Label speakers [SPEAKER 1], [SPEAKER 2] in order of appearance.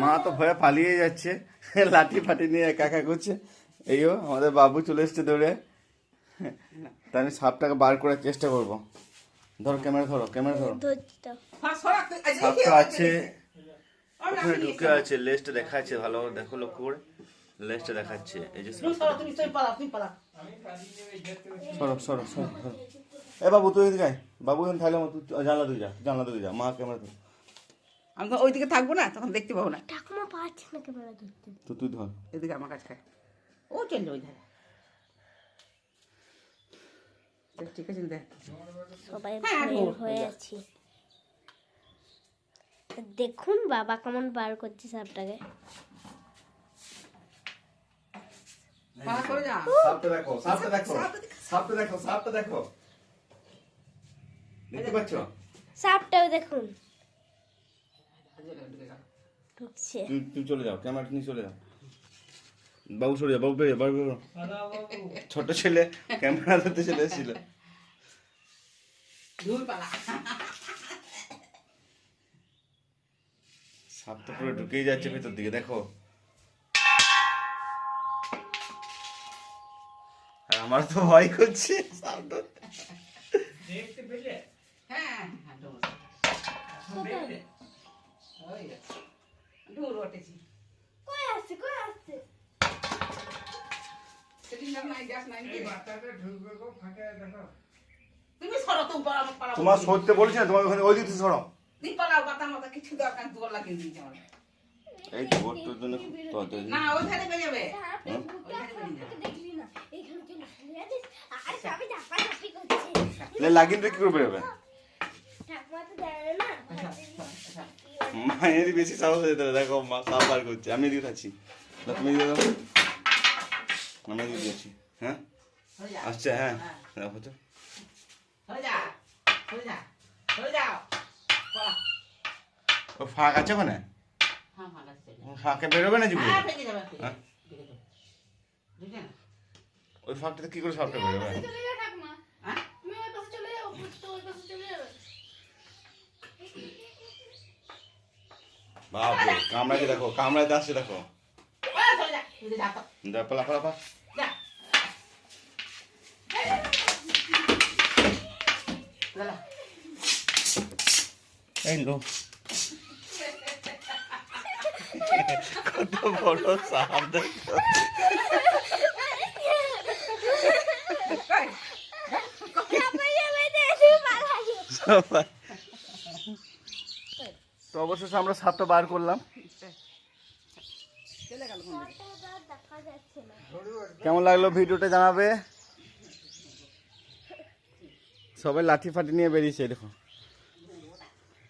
[SPEAKER 1] মা তো ভয়ে পালিয়ে যাচ্ছে। লাঠি ফাটি নিয়ে একা একা করছে এইও আমাদের বাবু চলে এসছে দৌড়ে। তাই আমি সাপটাকে বার করার চেষ্টা করব। ধরো ক্যামেরা ধরো ক্যামেরা ধরো। সাপটা আছে। ওখানে ঢুকে আছে লেজটা দেখাচ্ছে ভালো করে। দেখো লক্ষ্য করে লেজটা দেখাচ্ছে। এই যে সাপ। সরো সরো সরো সরো এ বাবু তুই এদিকে আয়। বাবু এখন থাকলে তুই জানলা তুই যা জানলা তুই যা। মা ক্যামেরা ধর।
[SPEAKER 2] আমি তো ওইদিকে থাকব না তখন দেখতে পাবো না।
[SPEAKER 3] ঠাকুমা পাচ্ছে না ক্যামেরা ধরতে।
[SPEAKER 1] তো তুই ধর।
[SPEAKER 2] এদিকে আমার কাছে খায়। ও চলল ওই ধারে। ঠিক আছে দেখ।
[SPEAKER 3] সবাই
[SPEAKER 2] হ্যাঁ,
[SPEAKER 3] ভয়ে হয়ে। আছি। দেখুন বাবা কেমন বার করছে সাপটাকে।
[SPEAKER 1] সাপটা দেখো সাপটা দেখো সাপটা দেখো সাপটা দেখো দেখতে পাচ্ছ
[SPEAKER 3] সাপটাও দেখুন। ঢুকছে
[SPEAKER 1] তুই তুই চলে যাও ক্যামেরা নিয়ে চলে যাও। বাবু সরে যাও বাবু বেরিয়ে বাবু বেরো ছোট ছেলে ক্যামেরা ধরতে চলে এসেছিল। সাপ তো পুরো ঢুকেই যাচ্ছে ভেতর দিকে দেখো। আর আমার তো ভয় করছে সাপ ধরতে।
[SPEAKER 2] হ্যাঁ হ্যাঁ ওঠেছি
[SPEAKER 3] কই আসছে কই আসছে?
[SPEAKER 1] তোমার সরতে বলছি না ওখানে ওই সরো।
[SPEAKER 2] কিছু দরকার দুয়ার লাগিয়ে দিয়েছে আমার
[SPEAKER 1] এই তো জন্য
[SPEAKER 2] ওই ধারে বেরিয়ে যাবে।
[SPEAKER 1] লাগিন রে কি করে বেরোবে?
[SPEAKER 3] ঠাকুমা তো দেয় না
[SPEAKER 1] মায়েরই বেশি সাহস হয়ে যেতে দেখো মা সাপ বার করছে। আমি এদিকে আছি তুমি এদিকে দাও। আমি এদিকে দিয়েছি হ্যাঁ? আসছে হ্যাঁ। দেখো তো।
[SPEAKER 2] হয়ে যাও। পালা
[SPEAKER 1] ও ফাঁক আছে ওখানে?
[SPEAKER 2] হ্যাঁ আছে।
[SPEAKER 1] ফাঁকে বেরোবে না জীবন?
[SPEAKER 2] হ্যাঁ
[SPEAKER 1] ওই ফাঁকটাতে কি করে সাপটা বেরোবে
[SPEAKER 3] চলে যাও ঠাকুমা
[SPEAKER 2] হ্যাঁ
[SPEAKER 3] তুমি ওই পাশে চলে যাও তো ওই পাশে চলে যাবে
[SPEAKER 1] বাপরে কামড়াকে দেখো কামড়াতে আসছে দেখো।
[SPEAKER 2] যা,
[SPEAKER 1] পালা পালা পা
[SPEAKER 2] যা চলো
[SPEAKER 1] এই লো। কত বড় সাপ দেখো। সবাই। তো অবশেষে আমরা সাপটা বার করলাম। কেমন লাগল ভিডিওটা জানাবে? সবাই লাঠি ফাটি নিয়ে বেরিয়েছে, দেখো।